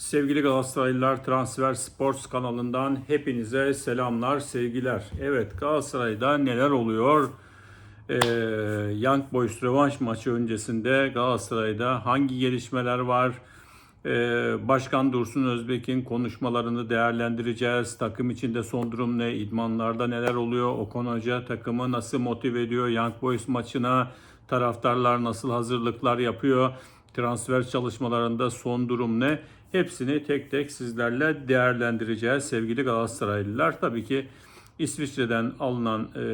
Sevgili Galatasaraylılar Transfer Sports kanalından hepinize selamlar, sevgiler. Evet Galatasaray'da neler oluyor? Ee, Young Boys rövanş maçı öncesinde Galatasaray'da hangi gelişmeler var? Ee, Başkan Dursun Özbek'in konuşmalarını değerlendireceğiz. Takım içinde son durum ne? İdmanlarda neler oluyor? Okan Hoca takımı nasıl motive ediyor? Young Boys maçına taraftarlar nasıl hazırlıklar yapıyor? Transfer çalışmalarında son durum ne? Hepsini tek tek sizlerle değerlendireceğiz sevgili Galatasaraylılar. Tabii ki İsviçre'den alınan e,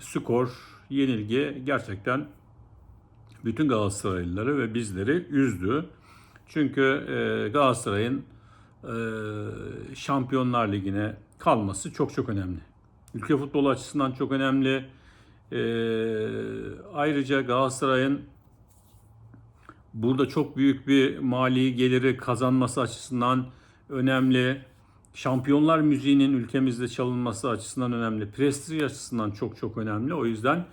skor, yenilgi gerçekten bütün Galatasaraylıları ve bizleri üzdü. Çünkü e, Galatasaray'ın e, Şampiyonlar Ligi'ne kalması çok çok önemli. Ülke futbolu açısından çok önemli. E, ayrıca Galatasaray'ın burada çok büyük bir mali geliri kazanması açısından önemli. Şampiyonlar müziğinin ülkemizde çalınması açısından önemli. Prestij açısından çok çok önemli. O yüzden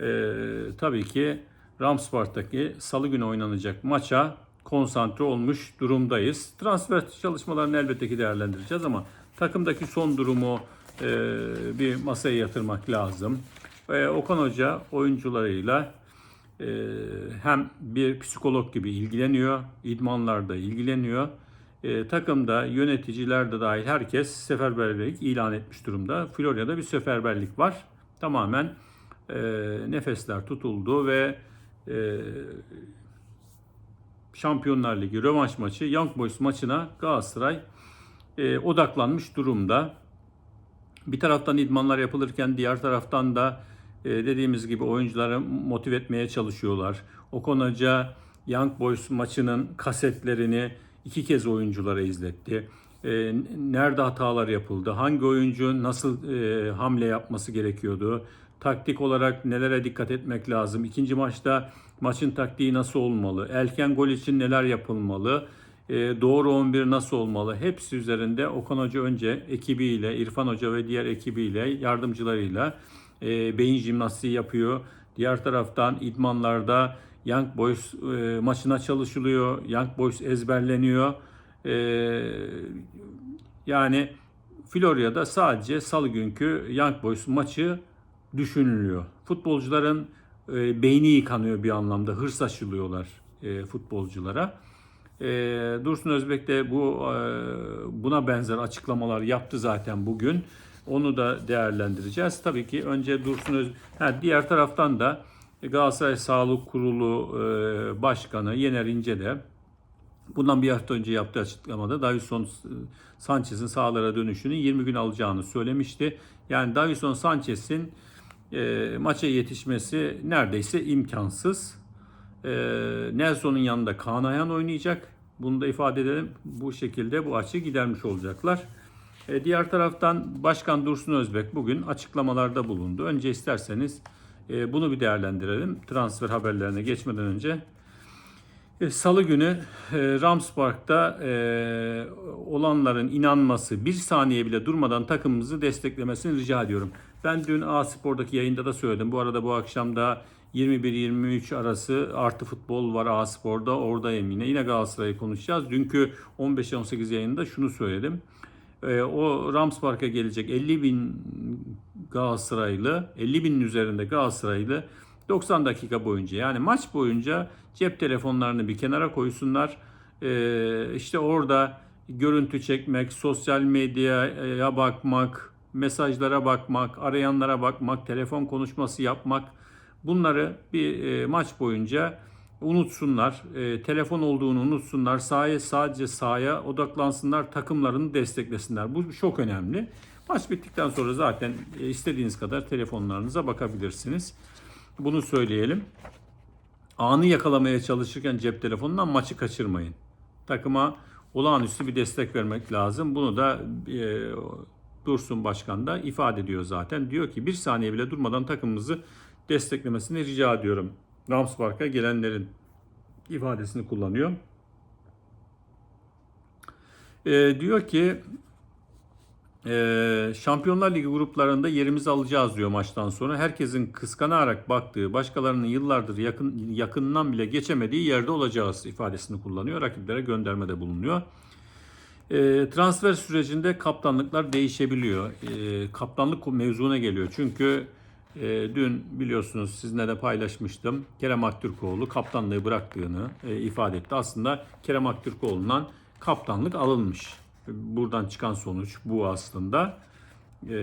e, tabii ki Ramspark'taki salı günü oynanacak maça konsantre olmuş durumdayız. Transfer çalışmalarını elbette ki değerlendireceğiz ama takımdaki son durumu e, bir masaya yatırmak lazım. E, Okan Hoca oyuncularıyla hem bir psikolog gibi ilgileniyor, idmanlarda ilgileniyor. E, takımda yöneticiler de dahil herkes seferberlik ilan etmiş durumda. Florya'da bir seferberlik var. Tamamen e, nefesler tutuldu ve e, Şampiyonlar Ligi rövanş maçı Young Boys maçına Galatasaray e, odaklanmış durumda. Bir taraftan idmanlar yapılırken diğer taraftan da dediğimiz gibi oyuncuları motive etmeye çalışıyorlar. Okan Hoca Young Boys maçının kasetlerini iki kez oyunculara izletti. E, nerede hatalar yapıldı, hangi oyuncu nasıl e, hamle yapması gerekiyordu, taktik olarak nelere dikkat etmek lazım, ikinci maçta maçın taktiği nasıl olmalı, erken gol için neler yapılmalı, e, doğru 11 nasıl olmalı? Hepsi üzerinde Okan Hoca önce ekibiyle, İrfan Hoca ve diğer ekibiyle, yardımcılarıyla e, beyin jimnastiği yapıyor. Diğer taraftan idmanlarda Young Boys e, maçına çalışılıyor. Young Boys ezberleniyor. E, yani Florya'da sadece salı günkü Young Boys maçı düşünülüyor. Futbolcuların e, beyni yıkanıyor bir anlamda. Hırs aşılıyorlar e, futbolculara. E, Dursun Özbek de bu e, buna benzer açıklamalar yaptı zaten bugün. Onu da değerlendireceğiz. Tabii ki önce Dursun Öz ha, diğer taraftan da Galatasaray Sağlık Kurulu e, Başkanı Yener İnce de bundan bir hafta önce yaptığı açıklamada Davison Sanchez'in sahalara dönüşünü 20 gün alacağını söylemişti. Yani Davison Sanchez'in e, maça yetişmesi neredeyse imkansız. E, Nelson'un yanında Kaan Ayhan oynayacak. Bunu da ifade edelim. Bu şekilde bu açı gidermiş olacaklar. E, diğer taraftan Başkan Dursun Özbek bugün açıklamalarda bulundu. Önce isterseniz e, bunu bir değerlendirelim. Transfer haberlerine geçmeden önce. E, Salı günü e, Rams Park'ta e, olanların inanması bir saniye bile durmadan takımımızı desteklemesini rica ediyorum. Ben dün A Spor'daki yayında da söyledim. Bu arada bu akşam da 21-23 arası artı futbol var A Spor'da. Oradayım yine. Yine Galatasaray'ı konuşacağız. Dünkü 15-18 yayında şunu söyledim. E, o Rams Park'a gelecek 50 bin Galatasaraylı, 50 binin üzerinde Galatasaraylı 90 dakika boyunca yani maç boyunca cep telefonlarını bir kenara koysunlar. E, işte orada görüntü çekmek, sosyal medyaya bakmak, mesajlara bakmak, arayanlara bakmak, telefon konuşması yapmak bunları bir e, maç boyunca unutsunlar. E, telefon olduğunu unutsunlar. Sahaya sadece sahaya odaklansınlar. Takımlarını desteklesinler. Bu çok önemli. Maç bittikten sonra zaten e, istediğiniz kadar telefonlarınıza bakabilirsiniz. Bunu söyleyelim. Anı yakalamaya çalışırken cep telefonundan maçı kaçırmayın. Takıma olağanüstü bir destek vermek lazım. Bunu da e, Dursun Başkan da ifade ediyor zaten. Diyor ki bir saniye bile durmadan takımımızı desteklemesini rica ediyorum. Rams Park'a gelenlerin ifadesini kullanıyor. E, diyor ki Ee, Şampiyonlar Ligi gruplarında yerimizi alacağız diyor maçtan sonra. Herkesin kıskanarak baktığı, başkalarının yıllardır yakın yakından bile geçemediği yerde olacağız ifadesini kullanıyor. Rakiplere göndermede bulunuyor. Ee, transfer sürecinde kaptanlıklar değişebiliyor. Ee, kaptanlık mevzuna geliyor. Çünkü e, dün biliyorsunuz sizinle de paylaşmıştım. Kerem Aktürkoğlu kaptanlığı bıraktığını e, ifade etti. Aslında Kerem Aktürkoğlu'ndan kaptanlık alınmış. Buradan çıkan sonuç bu aslında. Ee,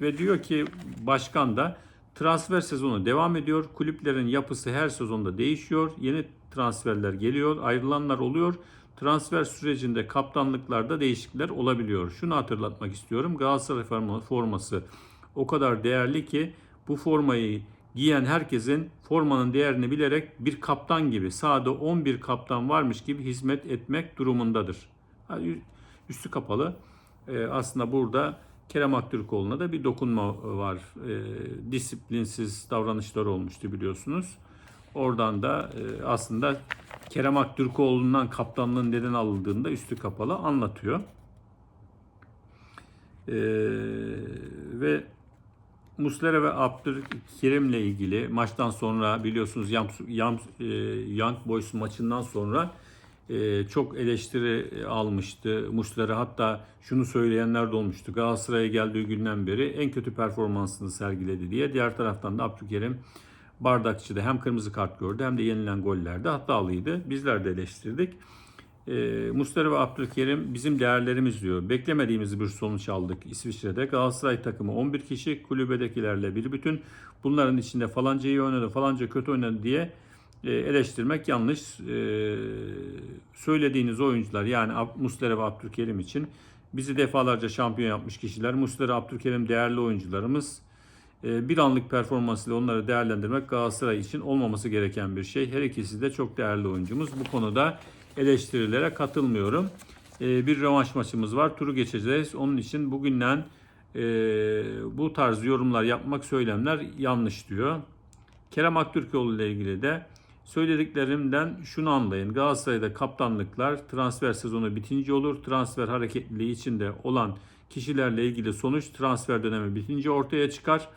ve diyor ki başkan da transfer sezonu devam ediyor. Kulüplerin yapısı her sezonda değişiyor. Yeni transferler geliyor, ayrılanlar oluyor. Transfer sürecinde kaptanlıklarda değişiklikler olabiliyor. Şunu hatırlatmak istiyorum. Galatasaray forma- forması o kadar değerli ki bu formayı giyen herkesin formanın değerini bilerek bir kaptan gibi sahada 11 kaptan varmış gibi hizmet etmek durumundadır. Üstü kapalı. Ee, aslında burada Kerem Aktürkoğlu'na da bir dokunma var. Ee, disiplinsiz davranışlar olmuştu biliyorsunuz. Oradan da e, aslında Kerem Aktürkoğlu'ndan kaptanlığın neden alındığını da üstü kapalı anlatıyor. Ee, ve Muslera ve Abdülkerim'le ilgili maçtan sonra biliyorsunuz Yam, Yam, e, Young Boys maçından sonra e, çok eleştiri almıştı. Muslera hatta şunu söyleyenler de olmuştu. Galatasaray'a geldiği günden beri en kötü performansını sergiledi diye. Diğer taraftan da Abdülkerim Bardakçı'da hem kırmızı kart gördü hem de yenilen gollerde hatalıydı. Bizler de eleştirdik. E, Muslera ve Abdülkerim bizim değerlerimiz diyor. Beklemediğimiz bir sonuç aldık İsviçre'de. Galatasaray takımı 11 kişi kulübedekilerle bir bütün. Bunların içinde falanca iyi oynadı, falanca kötü oynadı diye e, eleştirmek yanlış. E, söylediğiniz oyuncular yani Muslera ve Abdülkerim için bizi defalarca şampiyon yapmış kişiler. Muslera, Abdülkerim değerli oyuncularımız. E, bir anlık performansıyla onları değerlendirmek Galatasaray için olmaması gereken bir şey. Her ikisi de çok değerli oyuncumuz. Bu konuda eleştirilere katılmıyorum. E, bir rövanş maçımız var. Turu geçeceğiz. Onun için bugünden e, bu tarz yorumlar yapmak, söylemler yanlış diyor. Kerem Aktürkoğlu ile ilgili de söylediklerimden şunu anlayın. Galatasaray'da kaptanlıklar transfer sezonu bitince olur. Transfer hareketliliği içinde olan kişilerle ilgili sonuç transfer dönemi bitince ortaya çıkar.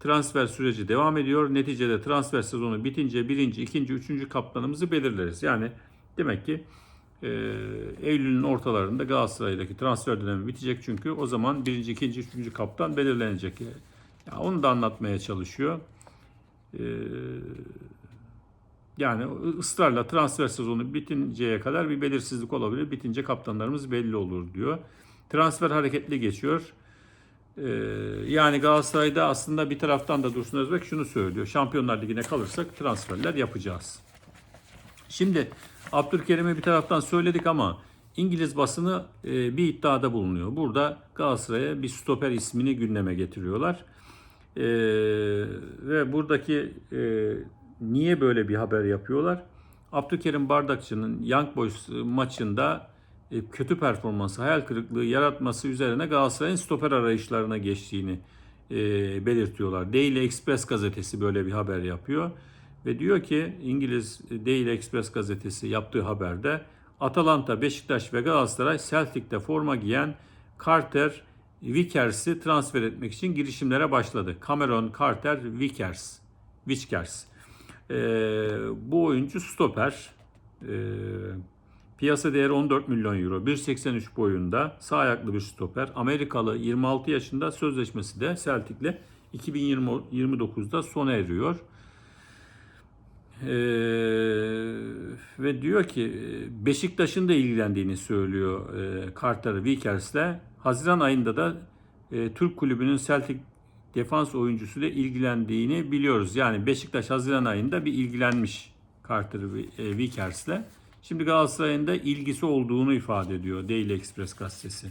Transfer süreci devam ediyor. Neticede transfer sezonu bitince birinci, ikinci, üçüncü kaptanımızı belirleriz. Yani demek ki e, Eylül'ün ortalarında Galatasaray'daki transfer dönemi bitecek çünkü o zaman birinci, ikinci, üçüncü kaptan belirlenecek. Ya onu da anlatmaya çalışıyor. E, yani ısrarla transfer sezonu bitinceye kadar bir belirsizlik olabilir. Bitince kaptanlarımız belli olur diyor. Transfer hareketli geçiyor. Ee, yani Galatasaray'da aslında bir taraftan da Dursun Özbek şunu söylüyor. Şampiyonlar Ligi'ne kalırsak transferler yapacağız. Şimdi Abdülkerim'i bir taraftan söyledik ama İngiliz basını e, bir iddiada bulunuyor. Burada Galatasaray'a bir stoper ismini gündeme getiriyorlar. E, ve buradaki e, niye böyle bir haber yapıyorlar? Abdülkerim Bardakçı'nın Young Boys maçında e, kötü performansı, hayal kırıklığı yaratması üzerine Galatasaray'ın stoper arayışlarına geçtiğini e, belirtiyorlar. Daily Express gazetesi böyle bir haber yapıyor. Ve diyor ki İngiliz Daily Express gazetesi yaptığı haberde Atalanta, Beşiktaş ve Galatasaray Celtic'te forma giyen Carter Vickers'i transfer etmek için girişimlere başladı. Cameron Carter Vickers. Vickers. Ee, bu oyuncu stoper. Ee, piyasa değeri 14 milyon euro. 1.83 boyunda sağ ayaklı bir stoper. Amerikalı 26 yaşında sözleşmesi de Celtic'le 2029'da sona eriyor. Ee, ve diyor ki Beşiktaş'ın da ilgilendiğini söylüyor e, Carter Vickers'le. Haziran ayında da e, Türk kulübünün Celtic defans oyuncusuyla ilgilendiğini biliyoruz. Yani Beşiktaş Haziran ayında bir ilgilenmiş Carter e, Vickers'le. Şimdi Galatasaray'ın da ilgisi olduğunu ifade ediyor Daily Express gazetesi.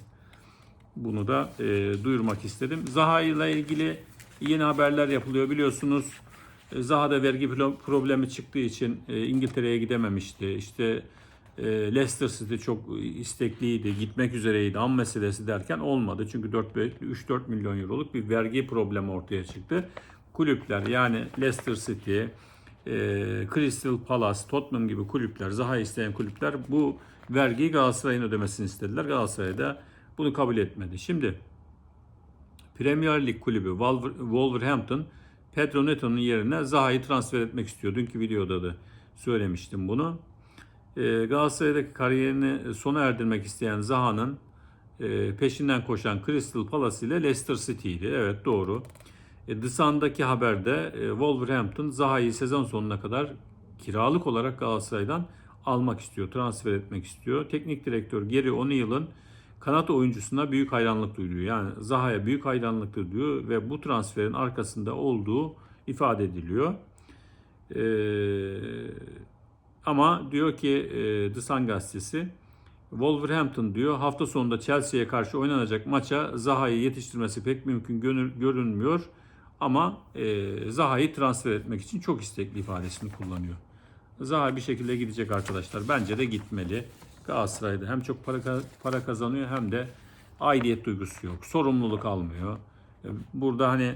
Bunu da e, duyurmak istedim. Zaha ile ilgili yeni haberler yapılıyor biliyorsunuz. E, Zaha'da vergi pro- problemi çıktığı için e, İngiltere'ye gidememişti. İşte e, Leicester City çok istekliydi, gitmek üzereydi. An meselesi derken olmadı. Çünkü 3-4 milyon euroluk bir vergi problemi ortaya çıktı. Kulüpler yani Leicester City, Crystal Palace, Tottenham gibi kulüpler, Zaha isteyen kulüpler bu vergiyi Galatasaray'ın ödemesini istediler. Galatasaray da bunu kabul etmedi. Şimdi Premier Lig kulübü Wolver- Wolverhampton Pedro Neto'nun yerine Zaha'yı transfer etmek istiyor. Dünkü videoda da söylemiştim bunu. Ee, Galatasaray'daki kariyerini sona erdirmek isteyen Zaha'nın e, peşinden koşan Crystal Palace ile Leicester City'ydi. Evet doğru. E, The Sun'daki haberde e, Wolverhampton Zaha'yı sezon sonuna kadar kiralık olarak Galatasaray'dan almak istiyor, transfer etmek istiyor. Teknik direktör Gary O'Neill'ın kanat oyuncusuna büyük hayranlık duyuyor. Yani Zaha'ya büyük hayranlık duyuyor ve bu transferin arkasında olduğu ifade ediliyor. Ee, ama diyor ki e, The Sun gazetesi Wolverhampton diyor hafta sonunda Chelsea'ye karşı oynanacak maça Zaha'yı yetiştirmesi pek mümkün görünmüyor. Ama e, Zaha'yı transfer etmek için çok istekli ifadesini kullanıyor. Zaha bir şekilde gidecek arkadaşlar. Bence de gitmeli. Galatasaray'da hem çok para, para kazanıyor hem de aidiyet duygusu yok. Sorumluluk almıyor. E, Burada hani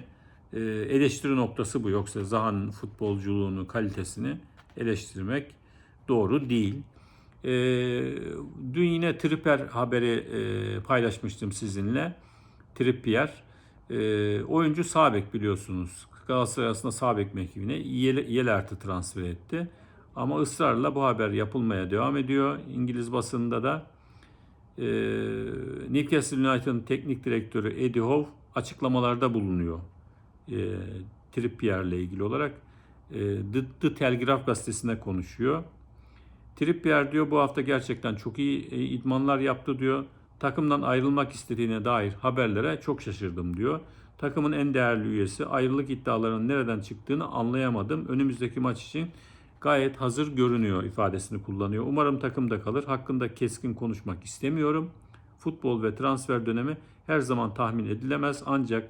e, eleştiri noktası bu. Yoksa Zaha'nın futbolculuğunu, kalitesini eleştirmek doğru değil. E, dün yine Tripper haberi paylaşmıştım sizinle. Trippier. Oyuncu sağ bek biliyorsunuz. Galatasaray aslında sağ bek mevkiine Yel- Yelert'i transfer etti. Ama ısrarla bu haber yapılmaya devam ediyor. İngiliz basında da e, Newcastle United'ın teknik direktörü Eddie Howe açıklamalarda bulunuyor. E, Trippier'le ilgili olarak e, The, The Telegraph gazetesinde konuşuyor. Trippier diyor bu hafta gerçekten çok iyi e, idmanlar yaptı diyor. Takımdan ayrılmak istediğine dair haberlere çok şaşırdım diyor. Takımın en değerli üyesi ayrılık iddialarının nereden çıktığını anlayamadım. Önümüzdeki maç için gayet hazır görünüyor ifadesini kullanıyor. Umarım takımda kalır. Hakkında keskin konuşmak istemiyorum. Futbol ve transfer dönemi her zaman tahmin edilemez ancak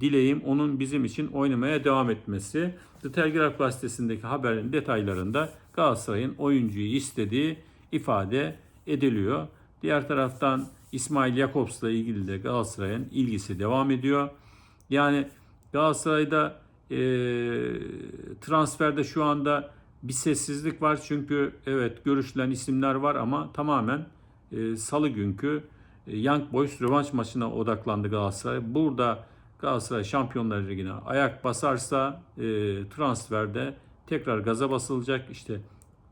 dileğim onun bizim için oynamaya devam etmesi. The Telegraph gazetesindeki haberin detaylarında Galatasaray'ın oyuncuyu istediği ifade ediliyor. Diğer taraftan İsmail Jakobs'la ilgili de Galatasaray'ın ilgisi devam ediyor. Yani Galatasaray'da e, transferde şu anda bir sessizlik var çünkü evet görüşülen isimler var ama tamamen e, salı günkü e, Young Boys rövanş maçına odaklandı Galatasaray. Burada Galatasaray Şampiyonlar Ligi'ne ayak basarsa e, transferde tekrar gaza basılacak. İşte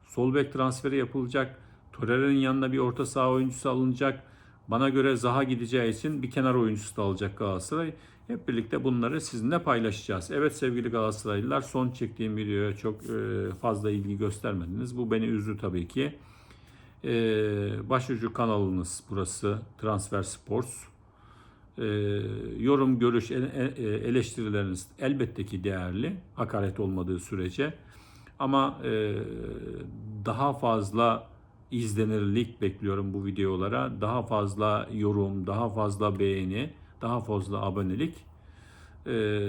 sol bek transferi yapılacak. Torreira'nın yanına bir orta saha oyuncusu alınacak. Bana göre Zaha gideceği için bir kenar oyuncusu da alacak Galatasaray. Hep birlikte bunları sizinle paylaşacağız. Evet sevgili Galatasaraylılar son çektiğim videoya çok e, fazla ilgi göstermediniz. Bu beni üzdü tabii ki. E, başucu kanalınız burası Transfer Sports. E, yorum, görüş, ele- eleştirileriniz elbette ki değerli. Hakaret olmadığı sürece. Ama daha fazla izlenirlik bekliyorum bu videolara. Daha fazla yorum, daha fazla beğeni, daha fazla abonelik. E,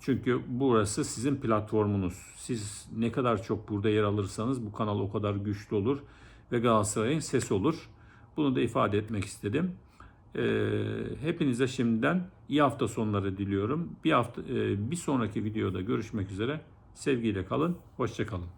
çünkü burası sizin platformunuz. Siz ne kadar çok burada yer alırsanız bu kanal o kadar güçlü olur ve Galatasaray'ın sesi olur. Bunu da ifade etmek istedim. Ee, hepinize şimdiden iyi hafta sonları diliyorum. Bir hafta e, bir sonraki videoda görüşmek üzere. Sevgiyle kalın, hoşça kalın.